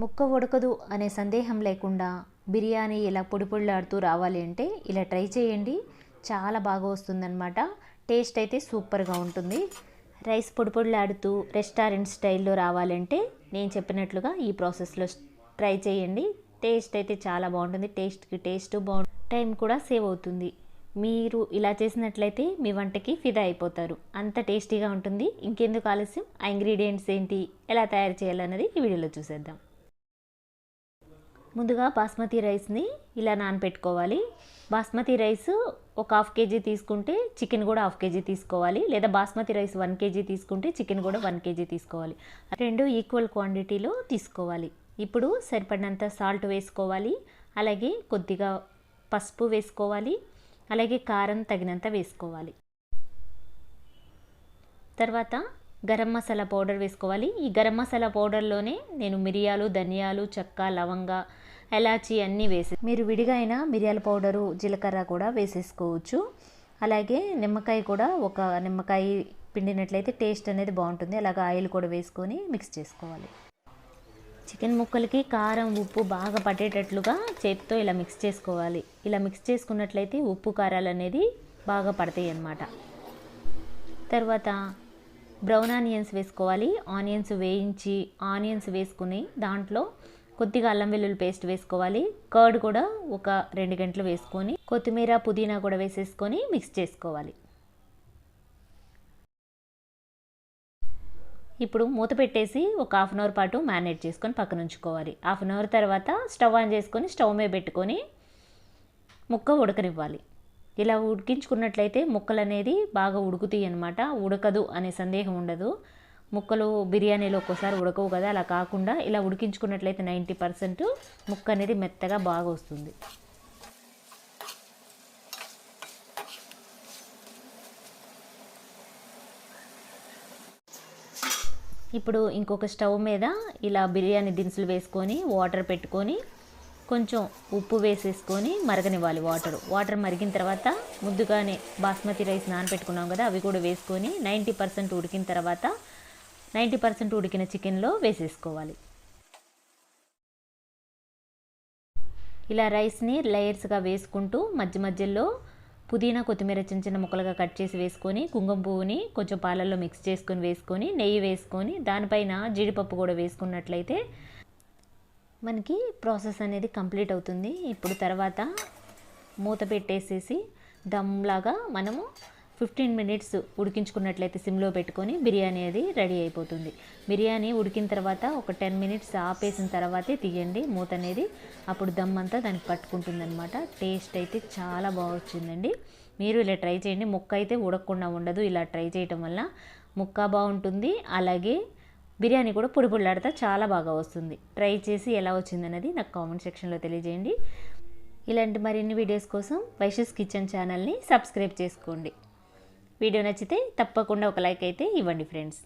ముక్క ఉడకదు అనే సందేహం లేకుండా బిర్యానీ ఇలా పొడి రావాలి అంటే ఇలా ట్రై చేయండి. చాలా బాగా వస్తుందన్నమాట. టేస్ట్ అయితే సూపర్గా ఉంటుంది. రైస్ పొడి రెస్టారెంట్ స్టైల్లో రావాలంటే నేను చెప్పినట్లుగా ఈ ప్రాసెస్లో ట్రై చేయండి. టేస్ట్ అయితే చాలా బాగుంటుంది. టేస్ట్కి టేస్ట్ బాగుంటుంది టైం కూడా సేవ్ అవుతుంది. మీరు ఇలా చేసినట్లయితే మీ వంటకి ఫిదా అయిపోతారు. అంత టేస్టీగా ఉంటుంది. ఇంకెందుకు ఆలస్యం? ఆ ఇంగ్రీడియంట్స్ ఏంటి? ఎలా తయారు చేయాలన్నది ఈ వీడియోలో చూసేద్దాం. ముందుగా బాస్మతి రైస్ని ఇలా నానబెట్టుకోవాలి బాస్మతి రైస్ ఒక హాఫ్ కేజీ తీసుకుంటే చికెన్ కూడా హాఫ్ కేజీ తీసుకోవాలి. లేదా బాస్మతి రైస్ వన్ కేజీ తీసుకుంటే చికెన్ కూడా వన్ కేజీ తీసుకోవాలి. రెండు ఈక్వల్ క్వాంటిటీలో తీసుకోవాలి. ఇప్పుడు సరిపడినంత సాల్ట్ వేసుకోవాలి. అలాగే కొద్దిగా పసుపు వేసుకోవాలి. అలాగే కారం తగినంత వేసుకోవాలి. తర్వాత గరం మసాలా పౌడర్ వేసుకోవాలి. ఈ గరం మసాలా పౌడర్లోనే నేను మిరియాలు ధనియాలు చెక్క లవంగ ఎలాచి అన్నీ వేసి మీరు విడిగా అయినా మిరియాల పౌడరు జీలకర్ర కూడా వేసేసుకోవచ్చు. అలాగే నిమ్మకాయ కూడా ఒక నిమ్మకాయ పిండినట్లయితే టేస్ట్ అనేది బాగుంటుంది. అలాగే ఆయిల్ కూడా వేసుకొని మిక్స్ చేసుకోవాలి. చికెన్ ముక్కలకి కారం ఉప్పు బాగా పట్టేటట్లుగా చేతితో ఇలా మిక్స్ చేసుకోవాలి. ఇలా మిక్స్ చేసుకున్నట్లయితే ఉప్పు కారాలు అనేది బాగా పడతాయి అన్నమాట. తర్వాత బ్రౌన్ ఆనియన్స్ వేసుకోవాలి. ఆనియన్స్ వేయించి ఆనియన్స్ వేసుకుని దాంట్లో కొద్దిగా అల్లం వెల్లుల్లి పేస్ట్ వేసుకోవాలి. కర్డ్ కూడా ఒక రెండు గంటలు వేసుకొని కొత్తిమీర పుదీనా కూడా వేసేసుకొని మిక్స్ చేసుకోవాలి. ఇప్పుడు మూత పెట్టేసి ఒక హాఫ్ అన్ అవర్ పాటు మ్యారినేట్ చేసుకొని పక్కన ఉంచుకోవాలి. హాఫ్ అన్ అవర్ తర్వాత స్టవ్ ఆన్ చేసుకొని స్టవ్ మీద పెట్టుకొని ముక్క ఉడకనివ్వాలి. ఇలా ఉడికించుకున్నట్లయితే ముక్కలు అనేది బాగా ఉడుకుతాయి అనమాట ఉడకదు అనే సందేహం ఉండదు. ముక్కలు బిర్యానీలో ఒక్కోసారి ఉడకవు కదా అలా కాకుండా ఇలా ఉడికించుకున్నట్లయితే నైంటీ పర్సెంట్ ముక్క అనేది మెత్తగా బాగా వస్తుంది. ఇప్పుడు ఇంకొక స్టవ్ మీద ఇలా బిర్యానీ దినుసులు వేసుకొని వాటర్ పెట్టుకొని కొంచెం ఉప్పు వేసేసుకొని మరగనివ్వాలి వాటర్. వాటర్ మరిగిన తర్వాత ముద్దుగానే బాస్మతి రైస్ నానబెట్టుకున్నాం కదా అవి కూడా వేసుకొని నైంటీ పర్సెంట్ ఉడికిన తర్వాత నైంటీ పర్సెంట్ ఉడికిన చికెన్లో వేసేసుకోవాలి. ఇలా రైస్ని లేయర్స్గా వేసుకుంటూ మధ్య మధ్యలో పుదీనా కొత్తిమీర చిన్న చిన్న ముక్కలుగా కట్ చేసి వేసుకొని కుంకుమ పువ్వుని కొంచెం పాలల్లో మిక్స్ చేసుకొని వేసుకొని నెయ్యి వేసుకొని దానిపైన జీడిపప్పు కూడా వేసుకున్నట్లయితే మనకి ప్రాసెస్ అనేది కంప్లీట్ అవుతుంది. ఇప్పుడు తర్వాత మూత పెట్టేసేసి దమ్లాగా మనము ఫిఫ్టీన్ మినిట్స్ ఉడికించుకున్నట్లయితే సిమ్లో పెట్టుకొని బిర్యానీ అది రెడీ అయిపోతుంది. బిర్యానీ ఉడికిన తర్వాత ఒక టెన్ మినిట్స్ ఆపేసిన తర్వాతే తీయండి. మూత అనేది అప్పుడు దమ్ అంతా దానికి పట్టుకుంటుంది అనమాట టేస్ట్ అయితే చాలా బాగా వచ్చిందండి. మీరు ఇలా ట్రై చేయండి. ముక్క అయితే ఉడకకుండా ఉండదు. ఇలా ట్రై చేయటం వల్ల ముక్క బాగుంటుంది. అలాగే బిర్యానీ కూడా పొడి పొడిలాడితే చాలా బాగా వస్తుంది. ట్రై చేసి ఎలా వచ్చిందనేది నాకు కామెంట్ సెక్షన్లో తెలియజేయండి. ఇలాంటి మరిన్ని వీడియోస్ కోసం వైషస్ కిచెన్ ఛానల్ని సబ్స్క్రైబ్ చేసుకోండి. వీడియో నచ్చితే తప్పకుండా ఒక లైక్ అయితే ఇవ్వండి ఫ్రెండ్స్.